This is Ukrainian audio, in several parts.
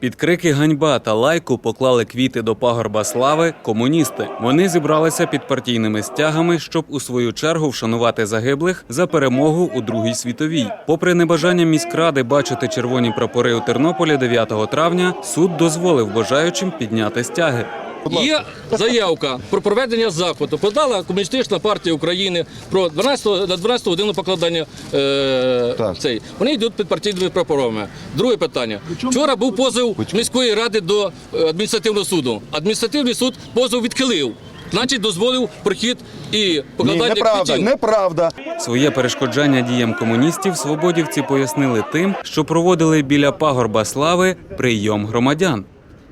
Під крики ганьба та лайку поклали квіти до пагорба слави комуністи. Вони зібралися під партійними стягами, щоб у свою чергу вшанувати загиблих за перемогу у Другій світовій. Попри небажання міськради бачити червоні прапори у Тернополі 9 травня, суд дозволив бажаючим підняти стяги. Є заявка про проведення заходу. Подала Комуністична партія України про 12, на 12 годину покладання е, Так. цей. Вони йдуть під партійними прапорами. Друге питання. Вчора був позов міської ради до е, адміністративного суду. Адміністративний суд позов відхилив. Значить, дозволив прохід і Ні, покладання неправда, квітів. неправда. Своє перешкоджання діям комуністів свободівці пояснили тим, що проводили біля пагорба слави прийом громадян.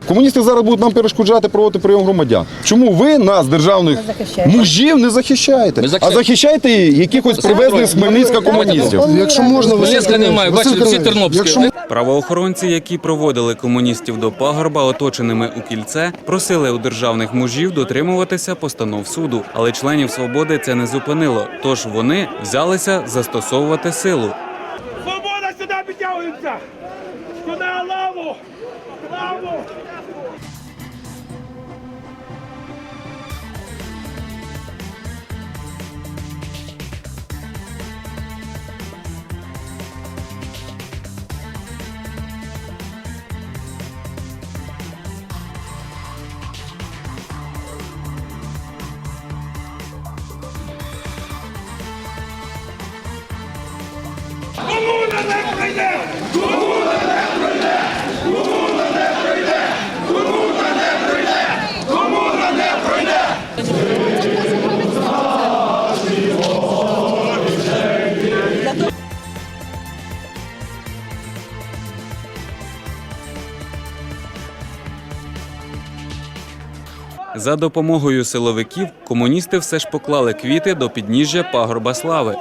Комуністи зараз будуть нам перешкоджати проводити прийом громадян. Чому ви нас, державних захищаєте. мужів, не захищаєте? Ми А захищаєте якихось привезли з Хмельницька комуністів. Якщо можна, Василь Хмельницька немає, бачите, всі. Якщо Правоохоронці, які проводили комуністів до пагорба, оточеними у кільце, просили у державних мужів дотримуватися постанов суду. Але членів свободи це не зупинило. Тож вони взялися застосовувати силу. Свобода сюди підтягується! Сюди лаву! За допомогою силовиків комуністи все ж поклали квіти до підніжжя пагорба слави.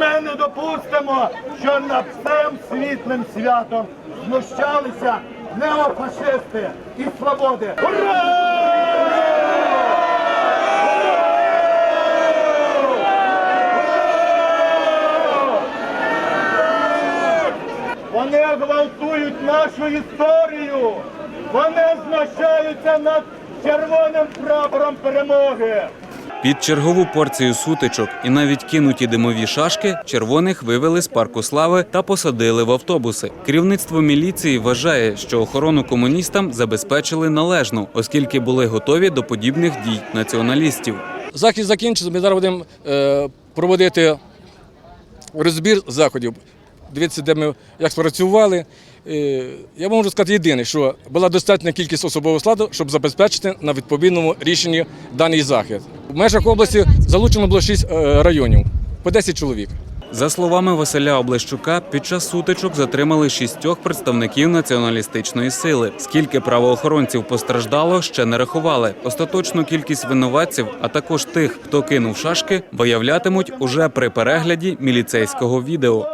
Ми не допустимо, що над цим світлим святом знущалися неофашисти і свободи. Вони гвалтують нашу історію. Вони знущаються над червоним прапором перемоги. Під чергову порцію сутичок і навіть кинуті димові шашки червоних вивели з парку слави та посадили в автобуси. Керівництво міліції вважає, що охорону комуністам забезпечили належно, оскільки були готові до подібних дій націоналістів. Захід закінчиться, ми зараз будемо е, проводити розбір заходів. Дивіться, де ми як спрацювали. Е, я можу сказати єдине, що була достатня кількість особового складу, щоб забезпечити на відповідному рішенні даний захід. В межах області залучено було 6 районів по 10 чоловік. За словами Василя Облещука, під час сутичок затримали шістьох представників націоналістичної сили. Скільки правоохоронців постраждало, ще не рахували. Остаточну кількість винуватців, а також тих, хто кинув шашки, виявлятимуть уже при перегляді міліцейського відео.